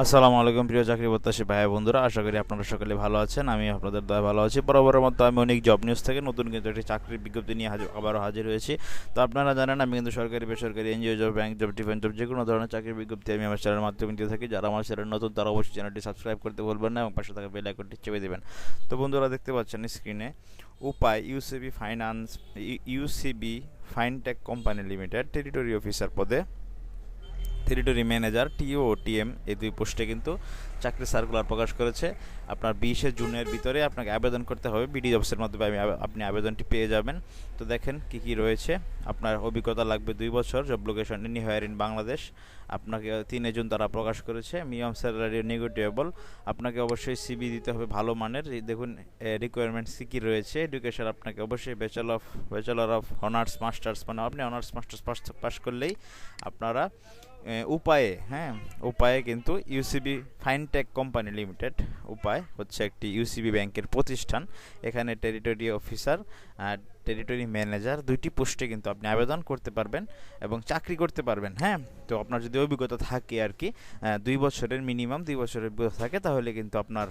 আসসালামু আলাইকুম প্রিয় চাকরি প্রত্যাশী ভাই বন্ধুরা, আশা করি আপনারা সকলে ভালো আছেন, আমি আপনাদের দয়া ভালো আছি। বরাবরের মতো আমি অনেক জব নিউজ থেকে নতুন কিন্তু একটি চাকরির বিজ্ঞপ্তি নিয়ে হাজির আবারও হাজির হয়েছি। তো আপনারা জানেন, আমি কিন্তু সরকারি, বেসরকারি NGO job bank job defence job যে কোনো ধরনের চাকরির বিজ্ঞপ্তি আমি আমার চ্যানেলের মাধ্যমে দিয়ে থাকি। যারা আমার চ্যানেল নতুন, তারা অবশ্যই চ্যানেলটি সাবস্ক্রাইব করতে ভুলবেন না এবং পাশে থাকা বেল আইকনটি চেপে দেবেন। তো বন্ধুরা দেখতে পাচ্ছেন স্ক্রিনে উপায় UCB finance UCB fintech company limited territory officer পদে টেরিটরি ম্যানেজার টিও টিএম এই দুই পোস্টে কিন্তু চাকরি সার্কুলার প্রকাশ করেছে। আপনার বিশে জুনের ভিতরে আপনাকে আবেদন করতে হবে। বিডি জবসের মাধ্যমে আমি আপনি আবেদনটি পেয়ে যাবেন। তো দেখেন কি কি রয়েছে। আপনার অভিজ্ঞতা লাগবে দুই বছর job location anywhere in Bangladesh. আপনাকে তিনে জুন তারা প্রকাশ করেছে। মিনিমাম স্যালারি নেগোটিয়েবল আপনাকে অবশ্যই সিবি দিতে হবে ভালো মানের। দেখুন রিকোয়ারমেন্টস কী কী রয়েছে। এডুকেশন আপনাকে অবশ্যই bachelor of bachelor of honours masters মানে আপনি অনার্স মাস্টার্স পাস করলেই আপনারা উপায়ে হ্যাঁ উপায়ে কিন্তু ইউসিবি ফাইনটেক কোম্পানি লিমিটেড উপায় হচ্ছে একটি ইউসিবি ব্যাংকের প্রতিষ্ঠান। এখানে টেরিটরি অফিসার আর টেরিটরি ম্যানেজার দুইটি পোস্টে কিন্তু আপনি আবেদন করতে পারবেন এবং চাকরি করতে পারবেন হ্যাঁ? তো আপনার যদি অভিজ্ঞতা থাকে আর কি দুই বছরের মিনিমাম দুই বছরের অভিজ্ঞতা থাকে, তাহলে কিন্তু আপনার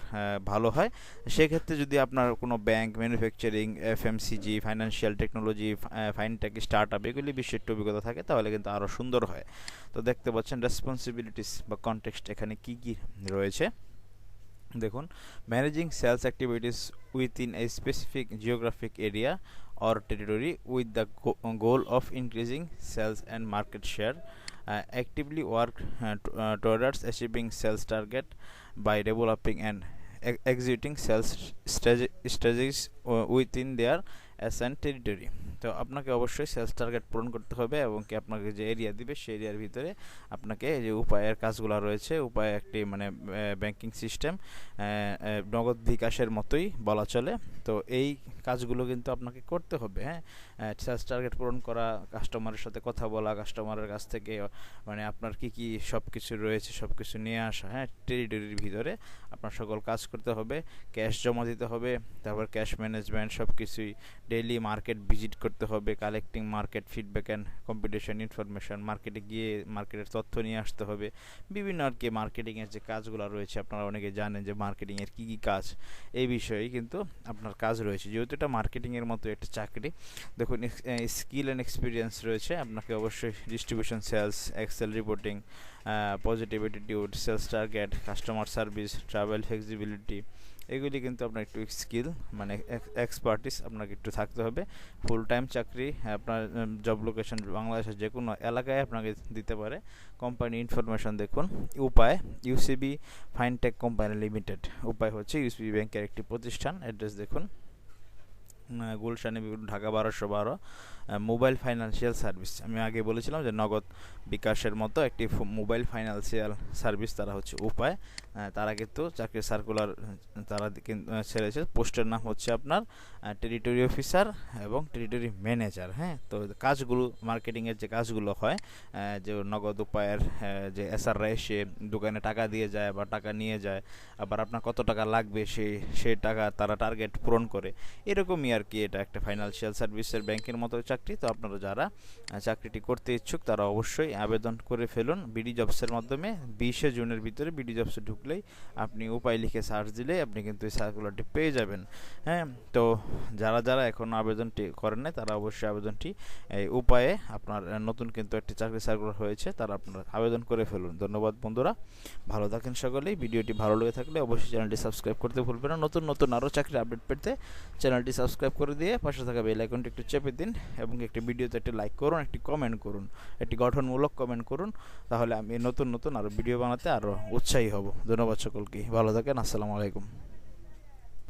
ভালো হয়। সেক্ষেত্রে যদি আপনার কোনো bank manufacturing FMCG financial technology fintech start up এগুলি বিশ্বের একটু অভিজ্ঞতা থাকে, তাহলে কিন্তু আরও সুন্দর হয়। তো দেখতে পাচ্ছেন রেসপন্সিবিলিটিস বা কনটেক্সট এখানে কি কি রয়েছে? দেখুন managing sales activities within a specific geographic area of increasing sales and market share uh, actively work uh, t- uh, towards achieving sales target by developing and ex- executing sales strate- strategies uh, within their assigned territory তো আপনাকে অবশ্যই sales target পূরণ করতে হবে এবং কি আপনাকে যে এরিয়া দিবে সেই এরিয়ার ভিতরে আপনাকে যে উপায়ের কাজগুলো রয়েছে, উপায় একটি মানে ব্যাংকিং সিস্টেম নগদ বিকাশের মতোই বলা চলে। তো এই কাজগুলো কিন্তু আপনাকে করতে হবে হ্যাঁ? সেলস টার্গেট পূরণ করা কাস্টমারের সাথে কথা বলা কাস্টমারের কাছ থেকে মানে আপনার কি কি সব কিছু রয়েছে সব কিছু নিয়ে আসা হ্যাঁ? টেরিটরির ভিতরে আপনার সকল কাজ করতে হবে ক্যাশ জমা দিতে হবে, তারপর ক্যাশ ম্যানেজমেন্ট সব কিছুই ডেইলি মার্কেট ভিজিট করতে হবে collecting market feedback and competition information মার্কেটে গিয়ে মার্কেটের তথ্য নিয়ে আসতে হবে। বিভিন্ন আর কি মার্কেটিংয়ের যে কাজগুলো রয়েছে, আপনারা অনেকে জানেন যে মার্কেটিংয়ের কী কী কাজ, এই বিষয়ে কিন্তু আপনার কাজ রয়েছে। যেহেতু এটা মার্কেটিংয়ের মতো একটা চাকরি, দেখুন স্কিল অ্যান্ড এক্সপিরিয়েন্স রয়েছে, আপনাকে অবশ্যই distribution sales Excel reporting positive attitude sales target customer service travel flexibility এগুলি কিন্তু আপনার একটু স্কিল মানে এক্সপার্টিস আপনাকে একটু থাকতে হবে। ফুল টাইম চাকরি, আপনার জব লোকেশন বাংলাদেশের যে কোনো এলাকায় আপনাকে দিতে পারে। কোম্পানি ইনফরমেশন দেখুন। উপায় ইউসিবি ফাইনটেক কোম্পানি লিমিটেড উপায় হচ্ছে ইউসিবি ব্যাংকের একটি প্রতিষ্ঠান। অ্যাড্রেস দেখুন। গুলশানে ঢাকা বারোশো বারো মোবাইল ফাইন্যান্সিয়াল সার্ভিস। আমি আগে বলেছিলাম যে নগদ বিকাশের মতো একটি মোবাইল ফাইন্যান্সিয়াল সার্ভিস তারা হচ্ছে উপায়। তারা কিন্তু চাকরির সার্কুলার তারা কিন্তু ছেড়েছে। পোস্টের নাম হচ্ছে আপনার টেরিটরি অফিসার এবং টেরিটরি ম্যানেজার হ্যাঁ? তো কাজগুলো, মার্কেটিংয়ের যে কাজগুলো হয় যে নগদ উপায়ের যে এসআররা এসে দোকানে টাকা দিয়ে যায় বা টাকা নিয়ে যায়, আবার আপনার কত টাকা লাগবে সেই সেই টাকা তারা টার্গেট পূরণ করে, এরকমই আর কি, এটা একটা ফাইন্যান্সিয়াল সার্ভিসের ব্যাংকের মতো চাকরি। তো আপনারা যারা চাকরিটি করতে ইচ্ছুক, তারা অবশ্যই আবেদন করে ফেলুন। বিডি জবসের মাধ্যমে বিশে জুনের ভিতরে বিডি জবসে ঢুকলেই আপনি উপায় লিখে সার্চ দিলে আপনি কিন্তু এই সার্কুলারটি পেয়ে যাবেন। হ্যাঁ তো যারা যারা এখনও আবেদনটি করেন নাই, তারা অবশ্যই আবেদনটি এই উপায়ে আপনার, নতুন কিন্তু একটি চাকরি সার্কুলার হয়েছে, তারা আপনারা আবেদন করে ফেলুন। ধন্যবাদ বন্ধুরা, ভালো থাকেন সকলেই। ভিডিওটি ভালো লেগে থাকলে অবশ্যই চ্যানেলটি সাবস্ক্রাইব করতে ভুলবেন না। নতুন নতুন আরও চাকরির আপডেট পেতে চ্যানেলটি সাবস্ক্রাইব করে দিয়ে পাশে থাকা বেল আইকনটি একটু চেপে দিন এবং একটি ভিডিওতে একটি লাইক করুন, একটি কমেন্ট করুন, একটি গঠনমূলক কমেন্ট করুন, তাহলে আমি নতুন নতুন আরও ভিডিও বানাতে আরও উৎসাহী হব। ধন্যবাদ সকলকে, ভালো থাকেন, আসসালামু আলাইকুম।